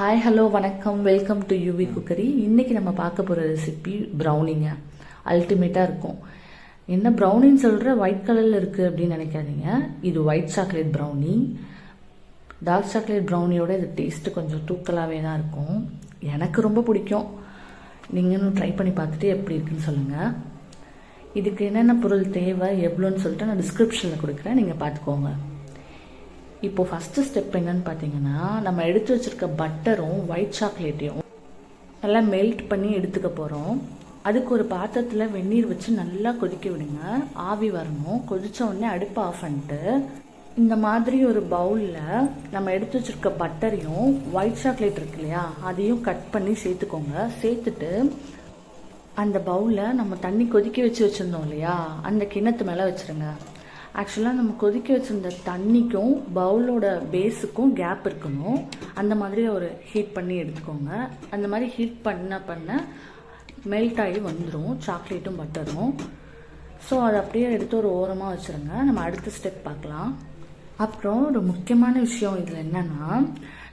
Hi hello வணக்கம். Welcome to UV cookery இன்றைக்கி நம்ம பார்க்க போகிற ரெசிபி ப்ரௌனிங்க அல்டிமேட்டாக இருக்கும். என்ன ப்ரௌனின்னு சொல்கிற ஒயிட் கலரில் இருக்குது அப்படின்னு நினைக்காதீங்க. இது white chocolate brownie dark chocolate ப்ரௌனியோட இது டேஸ்ட்டு கொஞ்சம் தூக்கலாகவே தான் இருக்கும். எனக்கு ரொம்ப பிடிக்கும். நீங்களும் ட்ரை பண்ணி பார்த்துட்டு எப்படி இருக்குன்னு சொல்லுங்கள் இதுக்கு என்னென்ன பொருள் தேவை எவ்வளோன்னு சொல்லிட்டு நான் டிஸ்கிரிப்ஷனில் கொடுக்குறேன். நீங்கள் பார்த்துக்கோங்க. இப்போ ஃபஸ்ட்டு ஸ்டெப் என்னன்னு பார்த்தீங்கன்னா நம்ம எடுத்து வச்சுருக்க பட்டரும் ஒயிட் சாக்லேட்டையும் நல்லா மெல்ட் பண்ணி எடுத்துக்க போகிறோம் அதுக்கு ஒரு பாத்திரத்தில் வெந்நீர் வச்சு நல்லா கொதிக்க விடுங்க. ஆவி வரணும். கொதித்த உடனே அடுப்பை ஆஃப் பண்ணிட்டு இந்த மாதிரி ஒரு பவுலில் நம்ம எடுத்து வச்சுருக்க பட்டரையும் ஒயிட் சாக்லேட் இருக்கு இல்லையா அதையும் கட் பண்ணி சேர்த்துக்கோங்க. சேர்த்துட்டு அந்த பவுலில் நம்ம தண்ணி கொதிக்க வச்சு வச்சுருந்தோம் இல்லையா அந்த கிண்ணத்து மேலே வச்சுருங்க. ஆக்சுவலாக நம்ம கொதிக்க வச்சிருந்த தண்ணிக்கும் பவுலோட பேஸுக்கும் கேப் இருக்கணும். அந்த மாதிரி ஒரு ஹீட் பண்ணி எடுத்துக்கோங்க. அந்த மாதிரி ஹீட் பண்ண பண்ண மெல்ட் ஆகி வந்துடும் சாக்லேட்டும் பட்டரும் ஸோ அதை அப்படியே எடுத்து ஒரு ஓரமாக வச்சுருங்க. நம்ம அடுத்த ஸ்டெப் பார்க்கலாம். அப்புறம் ஒரு முக்கியமான விஷயம் இதில் என்னென்னா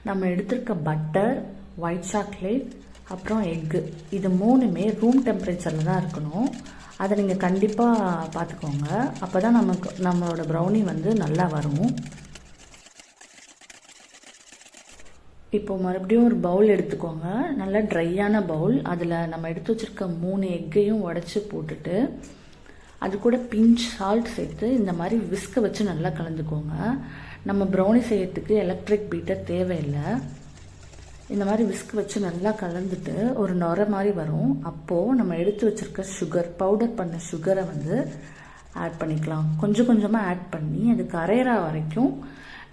நம்ம எடுத்திருக்க பட்டர் ஒயிட் சாக்லேட் அப்புறம் எக்கு இது மூணுமே ரூம் டெம்பரேச்சரில் தான் இருக்கணும். அதை நீங்கள் கண்டிப்பாக பார்த்துக்கோங்க. அப்போ தான் நமக்கு நம்மளோட ப்ரௌனி வந்து நல்லா வரும். இப்போ மறுபடியும் ஒரு பவுல் எடுத்துக்கோங்க. நல்லா ட்ரையான பவுல் அதில் நம்ம எடுத்து வச்சுருக்க மூணு எக்கையும் உடச்சி போட்டுட்டு அது கூட பிஞ்ச் சால்ட் சேர்த்து இந்த மாதிரி விஸ்க வச்சு நல்லா கலந்துக்கோங்க. நம்ம ப்ரௌனி செய்யறதுக்கு எலக்ட்ரிக் பீட்டர் தேவையில்லை. இந்த மாதிரி விஸ்க் வச்சு நல்லா கலந்துட்டு ஒரு நுர மாதிரி வரும். அப்போது நம்ம எடுத்து வச்சுருக்க சுகர் பவுடர் பண்ண சுகரை வந்து ஆட் பண்ணிக்கலாம். கொஞ்சம் கொஞ்சமாக ஆட் பண்ணி அது கரையிற வரைக்கும்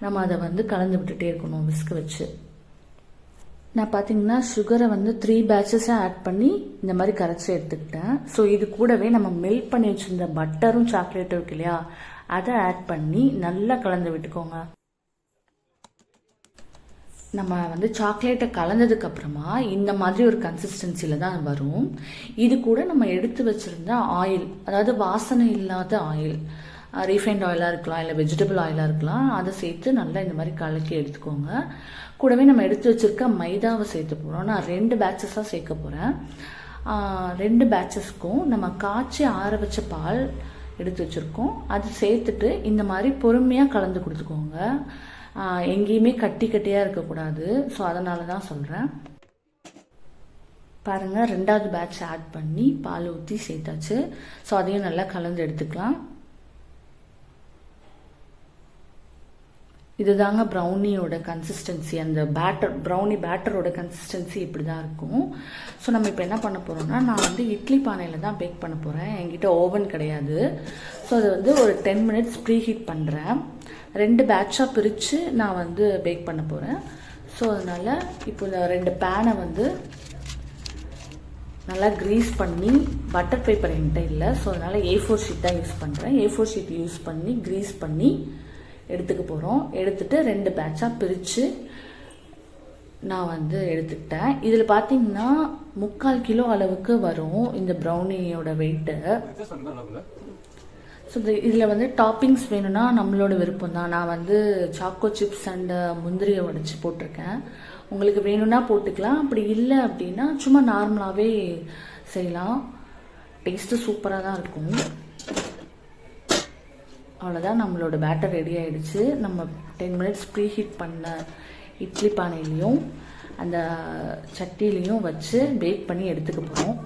நம்ம அதை வந்து கலந்து விட்டுட்டே இருக்கணும் விஸ்க் வச்சு. நான் பார்த்தீங்கன்னா சுகரை வந்து த்ரீ பேட்சஸாக ஆட் பண்ணி இந்த மாதிரி கரைச்சி எடுத்துக்கிட்டேன். ஸோ இது கூடவே நம்ம மெல்ட் பண்ணி வச்சுருந்த பட்டரும் சாக்லேட்டும் இருக்கு இல்லையா? அதை ஆட் பண்ணி நல்லா கலந்து விட்டுக்கோங்க. நம்ம வந்து சாக்லேட்டை கலந்ததுக்கப்புறமா இந்த மாதிரி ஒரு கன்சிஸ்டன்சியில் தான் வரும். இது கூட நம்ம எடுத்து வச்சுருந்த ஆயில் அதாவது வாசனை இல்லாத ஆயில் ரீஃபைண்ட் ஆயிலாக இருக்கலாம் இல்லை வெஜிடபிள் ஆயிலாக இருக்கலாம் அதை சேர்த்து நல்லா இந்த மாதிரி கலக்கி எடுத்துக்கோங்க. கூடவே நம்ம எடுத்து வச்சிருக்க மைதாவை சேர்த்து போகிறோம் நான் ரெண்டு பேட்சஸாக சேர்க்க போகிறேன் ரெண்டு பேட்சஸ்க்கும் நம்ம காய்ச்சி ஆற வச்ச பால் எடுத்து வச்சுருக்கோம். அது சேர்த்துட்டு இந்த மாதிரி பொறுமையாக கலந்து கொடுத்துக்கோங்க. எங்கேயுமே கட்டி கட்டியாக இருக்கக்கூடாது. ஸோ அதனால தான் சொல்கிறேன் பாருங்கள் ரெண்டாவது பேட்ச் ஆட் பண்ணி பால் ஊற்றி சேர்த்தாச்சு. ஸோ அதையும் நல்லா கலந்து எடுத்துக்கலாம். இதுதாங்க ப்ரௌனியோட கன்சிஸ்டன்சி அந்த பேட்டர் ப்ரௌனி பேட்டரோட கன்சிஸ்டன்சி இப்படி தான் இருக்கும். ஸோ நம்ம இப்போ என்ன பண்ண போகிறோம்னா நான் வந்து இட்லி பானையில் தான் பேக் பண்ண போகிறேன் என்கிட்ட ஓவன் கிடையாது. ஸோ அதை வந்து ஒரு டென் மினிட்ஸ் ப்ரீ ஹீட் பண்ணுறேன் ரெண்டு பேட்சாக பிரித்து நான் வந்து பேக் பண்ண போகிறேன் ஸோ அதனால் இப்போ இந்த ரெண்டு பேனை வந்து நல்லா க்ரீஸ் பண்ணி பட்டர் பேப்பர் என்கிட்ட இல்லை. ஸோ அதனால் ஏ ஃபோர் ஷீட் தான் யூஸ் பண்ணுறேன் ஏ ஃபோர் ஷீட் யூஸ் பண்ணி க்ரீஸ் பண்ணி எடுத்துக்க போகிறோம் எடுத்துட்டு ரெண்டு பேட்சாக பிரித்து நான் வந்து எடுத்துக்கிட்டேன். இதில் பார்த்தீங்கன்னா முக்கால் கிலோ அளவுக்கு வரும் இந்த ப்ரௌனியோட வெயிட்டு ஸோ இதில் வந்து டாப்பிங்ஸ் வேணும்னா நம்மளோட விருப்பம் தான். நான் வந்து சாக்கோ சிப்ஸ் அண்ட் முந்திரியை உடச்சி போட்டிருக்கேன். உங்களுக்கு வேணும்னா போட்டுக்கலாம். அப்படி இல்லை அப்படின்னா சும்மா நார்மலாகவே செய்யலாம். டேஸ்ட்டு சூப்பராக தான் இருக்கும். அவ்வளோதான் நம்மளோட பேட்டர் ரெடி ஆகிடுச்சு நம்ம டென் மினிட்ஸ் ப்ரீ ஹீட் பண்ண இட்லி பானையிலையும் அந்த சட்டிலையும் வச்சு பேக் பண்ணி எடுத்துக்க போகிறோம்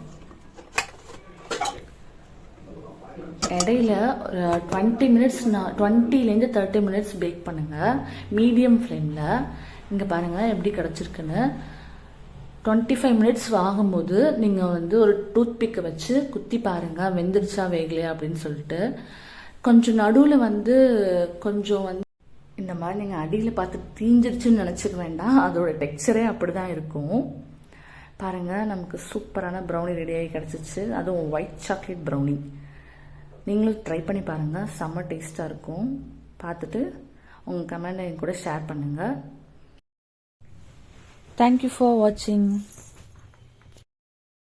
இடையில ஒரு டுவெண்ட்டி மினிட்ஸ் நான் டுவெண்ட்டிலேருந்து தேர்ட்டி மினிட்ஸ் பேக் பண்ணுங்கள் மீடியம் ஃப்ளேமில் இங்கே பாருங்கள் எப்படி கிடச்சிருக்குன்னு. டுவெண்ட்டி ஃபைவ் மினிட்ஸ் ஆகும்போது நீங்கள் வந்து ஒரு டூத் பிக்கை வச்சு குத்தி பாருங்கள் வெந்துருச்சா வேகலையா அப்படின்னு சொல்லிட்டு. கொஞ்சம் நடுவில் வந்து கொஞ்சம் வந்து இந்த மாதிரி நீங்கள் அடியில் பார்த்து தீஞ்சிருச்சுன்னு நினச்சிக்க வேண்டாம். அதோட டெக்ஸ்சரே அப்படி தான் இருக்கும். பாருங்கள் நமக்கு சூப்பரான ப்ரௌனி ரெடியாகி கிடச்சிச்சு. அதுவும் ஒயிட் சாக்லேட் ப்ரௌனி நீங்களும் ட்ரை பண்ணி பாருங்கள் செம்ம டேஸ்ட்டாக இருக்கும். பார்த்துட்டு உங்கள் கமெண்ட் என் கூட ஷேர் பண்ணுங்கள் தேங்க்யூ ஃபார் வாட்சிங்